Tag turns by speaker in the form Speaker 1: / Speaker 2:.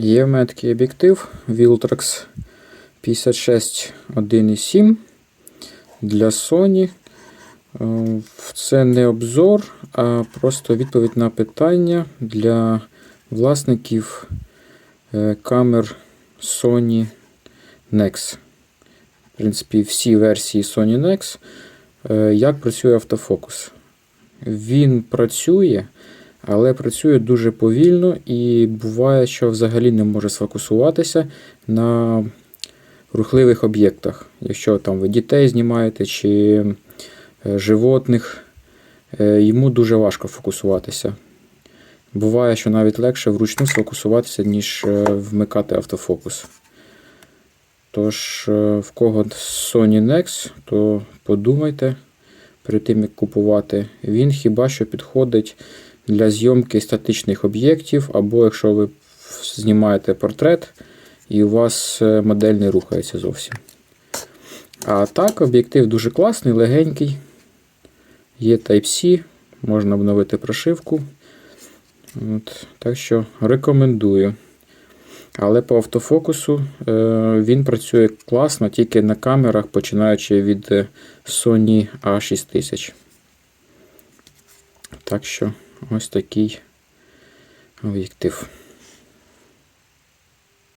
Speaker 1: Є в мене такий об'єктив Viltrox 56 1.7 для Sony. Е, Це не обзор, а просто відповідь на питання для власників е, камер Sony NEX. В принципі, всі версії Sony NEX. Е, Як працює автофокус? Він працює, але працює дуже повільно і буває, що взагалі не може сфокусуватися на рухливих об'єктах. Якщо там ви дітей знімаєте чи е, животних, е, йому дуже важко фокусуватися. Буває, що навіть легше вручну сфокусуватися, ніж е, вмикати автофокус. Тож, в кого Sony Nex, то подумайте перед тим, як купувати. Він хіба що підходить для зйомки статичних об'єктів, або якщо ви знімаєте портрет і у вас е, модель не рухається зовсім. А так, об'єктив дуже класний, легенький. Є Type-C, можна обновити прошивку. От, так що рекомендую. Але по автофокусу е, він працює класно тільки на камерах, починаючи від е, Sony A6000. Так що ось такий об'єктив.